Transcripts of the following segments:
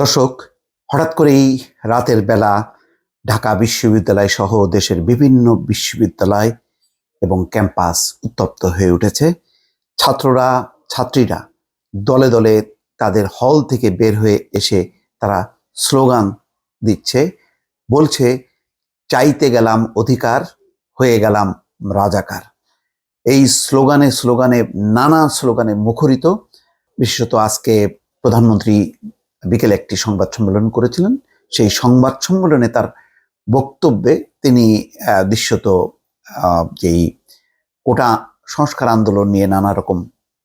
দর্শক, হঠাৎ করেই রাতের বেলা ঢাকা বিশ্ববিদ্যালয় সহ দেশের বিভিন্ন বিশ্ববিদ্যালয় এবং ক্যাম্পাস উত্তপ্ত হয়ে উঠেছে। ছাত্ররা, ছাত্রীরা দলে দলে তাদের হল থেকে বের হয়ে এসে তারা স্লোগান দিচ্ছে। বলছে, চাইতে গেলাম অধিকার, হয়ে গেলাম রাজাকার। এই স্লোগানে স্লোগানে, নানা স্লোগানে মুখরিত। বিশেষত আজকে প্রধানমন্ত্রী বিকেলে একটি সংবাদ সম্মেলন করেছিলেন। সেই সংবাদ সম্মেলনে তার বক্তব্যে তিনি দৃশ্যত যেই কোটা সংস্কার আন্দোলন নিয়ে নানা রকম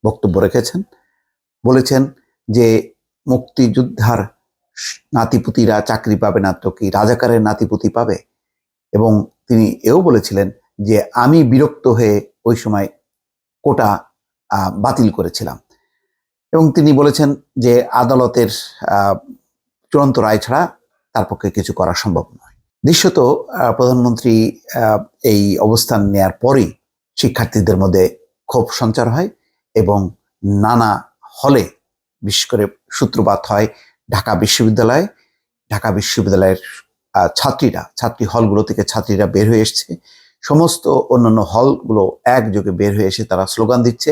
বক্তব্য রেখেছেন। বলেছেন যে মুক্তিযোদ্ধার নাতিপুতিরা চাকরি পাবে না তো কি রাজাকারের নাতিপুতি পাবে? এবং তিনি এও বলেছিলেন যে, আমি বিরক্ত হয়ে ওই সময় কোটা বাতিল করেছিলাম। এবং তিনি বলেছেন যে আদালতের চূড়ান্ত রায় ছাড়া তার পক্ষে কিছু করা সম্ভব নয়। দৃশ্যত প্রধানমন্ত্রী এই অবস্থান নেয়ার পরেই শিক্ষার্থীদের মধ্যে ক্ষোভ সঞ্চার হয় এবং নানা হলে, বিশেষ করে সূত্রপাত হয় ঢাকা বিশ্ববিদ্যালয়ে। ঢাকা বিশ্ববিদ্যালয়ের ছাত্রীরা, ছাত্রী হলগুলো থেকে ছাত্রীরা বের হয়ে এসছে। সমস্ত অন্যান্য হলগুলো একযোগে বের হয়ে এসে তারা স্লোগান দিচ্ছে,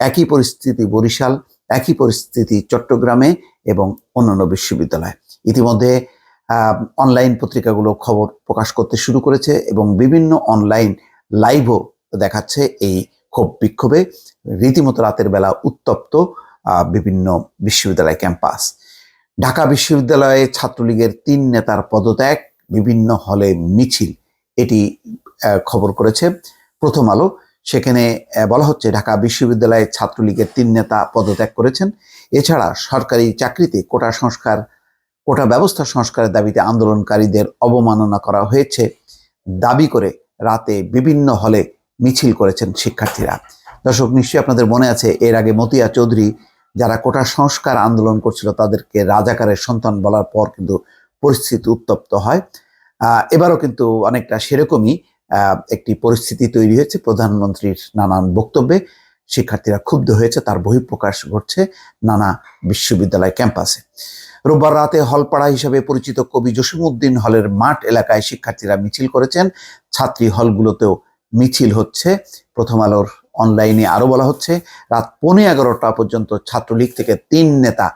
একই পরিস্থিতি বরিশাল একই পরিস্থিতি চট্টগ্রামে এবং অন্যান্য বিশ্ববিদ্যালয়। ইতিমধ্যে অনলাইন পত্রিকাগুলো খবর প্রকাশ করতে শুরু করেছে এবং বিভিন্ন অনলাইন লাইভও দেখাচ্ছে এই ক্ষোভ বিক্ষোভে। রীতিমতো রাতের বেলা উত্তপ্ত বিভিন্ন বিশ্ববিদ্যালয় ক্যাম্পাস। ঢাকা বিশ্ববিদ্যালয়ে ছাত্রলীগের তিন নেতার পদত্যাগ, বিভিন্ন হলে মিছিল, এটি খবর করেছে। প্রথম আলো সেখানে বলা হচ্ছে ঢাকা বিশ্ববিদ্যালয়ে ছাত্রলীগের তিন নেতা পদত্যাগ করেছেন। এছাড়া সরকারি চাকরিতে কোটা সংস্কার, কোটা ব্যবস্থা সংস্কারের দাবিতে আন্দোলনকারীদের অবমাননা করা হয়েছে। দাবি করে রাতে বিভিন্ন হলে মিছিল করেছেন শিক্ষার্থীরা। দর্শক, নিশ্চয়ই আপনাদের মনে আছে, এর আগে মতিয়া চৌধুরী যারা কোটা সংস্কার আন্দোলন করছিল, তাদেরকে রাজাকারের সন্তান বলার পর কিন্তু পরিস্থিতি উত্তপ্ত হয়। এবারও কিন্তু অনেকটা সেরকমই একটি পরিস্থিতি তৈরি হয়েছে প্রধানমন্ত্রীর নানান বক্তব্যে। শিক্ষার্থীরা ক্ষুব্ধ হয়েছে, তার বহিঃপ্রকাশ ঘটছে নানা বিশ্ববিদ্যালয় ক্যাম্পাসে। রোববার রাতে হলপাড়া হিসেবে পরিচিত কবি জসিমউদ্দিন হলের মাঠ এলাকায় শিক্ষার্থীরা মিছিল করেছেন। ছাত্রী হলগুলোতেও মিছিল হচ্ছে। প্রথম আলোর অনলাইনে আরও বলা হচ্ছে, রাত পৌনে এগারোটা পর্যন্ত ছাত্রলীগ থেকে তিন নেতা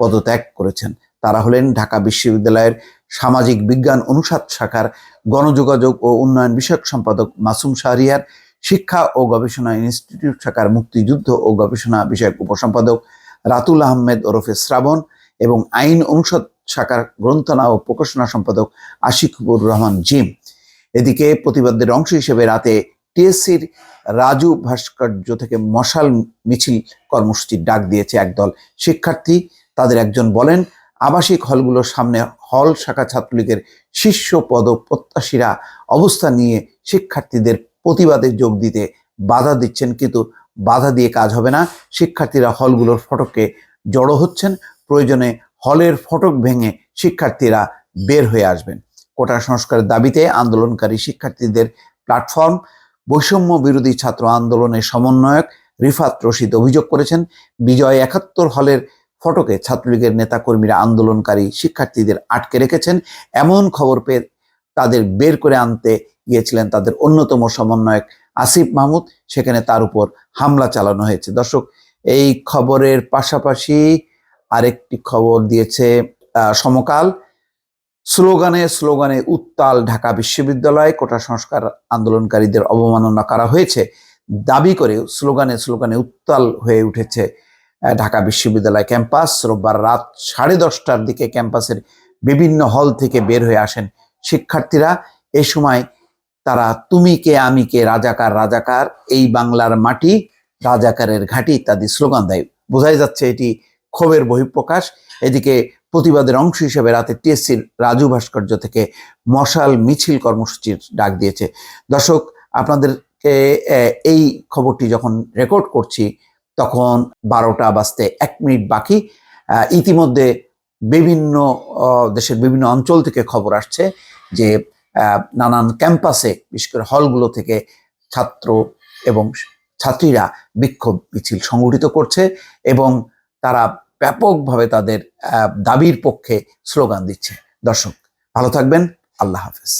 পদত্যাগ করেছেন। তারা হলেন ঢাকা বিশ্ববিদ্যালয়ের সামাজিক বিজ্ঞান অনুষদ শাখার গণযোগাযোগ ও উন্নয়ন বিষয়ক সম্পাদক মাসুম শাহরিয়ার শিক্ষা ও গবেষণা ইনস্টিটিউট শাখার মুক্তিযুদ্ধ ও গবেষণা বিষয়ক উপসম্পাদক রাতুল আহমেদ ওরফে শ্রাবণ এবং আইন অনুষদ শাখার গ্রন্থনা ও প্রকাশনা সম্পাদক আশিকুর রহমান জিম। এদিকে প্রতিবাদের অংশ হিসেবে রাতে টিএসসির রাজু ভাস্কর্য থেকে মশাল মিছিল কর্মসূচির ডাক দিয়েছে একদল শিক্ষার্থী। তাদের একজন বলেন আবাসিক হলগুলোর সামনে হল শাখা ছাত্রলীগের শীর্ষ পদ প্রত্যাশীরা অবস্থান নিয়ে শিক্ষার্থীদের প্রতিবাদে যোগ দিতে বাধা দিচ্ছেন, কিন্তু বাধা দিয়ে কাজ হবে না। শিক্ষার্থীরা হলগুলোর ফটকে জড়ো হচ্ছেন। প্রয়োজনে হলের ফটক ভেঙে শিক্ষার্থীরা বের হয়ে আসবেন। কোটা সংস্কারের দাবিতে আন্দোলনকারী শিক্ষার্থীদের প্ল্যাটফর্ম, বৈষম্য বিরোধী ছাত্র আন্দোলনের সমন্বয়ক রিফাত রশিদ অভিযোগ করেছেন, বিজয় একাত্তর হলের ফটকে ছাত্রলীগের নেতাকর্মীরা আন্দোলনকারী শিক্ষার্থীদের আটকে রেখেছেন। এমন খবর পেয়ে তাদের বের করে আনতে গিয়েছিলেন তাদের অন্যতম সমন্বয়ক আসিফ মাহমুদ। সেখানে তার উপর হামলা চালানো হয়েছে। দর্শক, এই খবরের পাশাপাশি আরেকটি খবর দিয়েছে সমকাল। স্লোগানে স্লোগানে উত্তাল ঢাকা বিশ্ববিদ্যালয়ে, কোটা সংস্কার আন্দোলনকারীদের অবমাননা করা হয়েছে। দাবি করে স্লোগানে স্লোগানে উত্তাল হয়ে উঠেছে ঢাকা বিশ্ববিদ্যালয় ক্যাম্পাস। রোববার রাত সাড়ে দশটার দিকে ক্যাম্পাসের বিভিন্ন হল থেকে বের হয়ে আসেন শিক্ষার্থীরা। এ সময় তারা তুমি কে, আমি কে, রাজাকার রাজাকার, এই বাংলার মাটি, রাজাকারের ঘাঁটি ইত্যাদি স্লোগান দেয়। বোঝাই যাচ্ছে এটি ক্ষোভের বহিঃপ্রকাশ। এদিকে প্রতিবাদের অংশ হিসেবে রাতে টিএসসির রাজু ভাস্কর্য থেকে মশাল মিছিল কর্মসূচির ডাক দিয়েছে। দর্শক, আপনাদেরকে এই খবরটি যখন রেকর্ড করছি তখন বারোটা বাজতে এক মিনিট বাকি। ইতিমধ্যে বিভিন্ন দেশের বিভিন্ন অঞ্চল থেকে খবর আসছে যে নানান ক্যাম্পাসে, বিশেষ করে হলগুলো থেকে ছাত্র এবং ছাত্রীরা বিক্ষোভ মিছিল সংগঠিত করছে এবং তারা ব্যাপকভাবে তাদের দাবির পক্ষে স্লোগান দিচ্ছে। দর্শক, ভালো থাকবেন। আল্লাহ হাফেজ।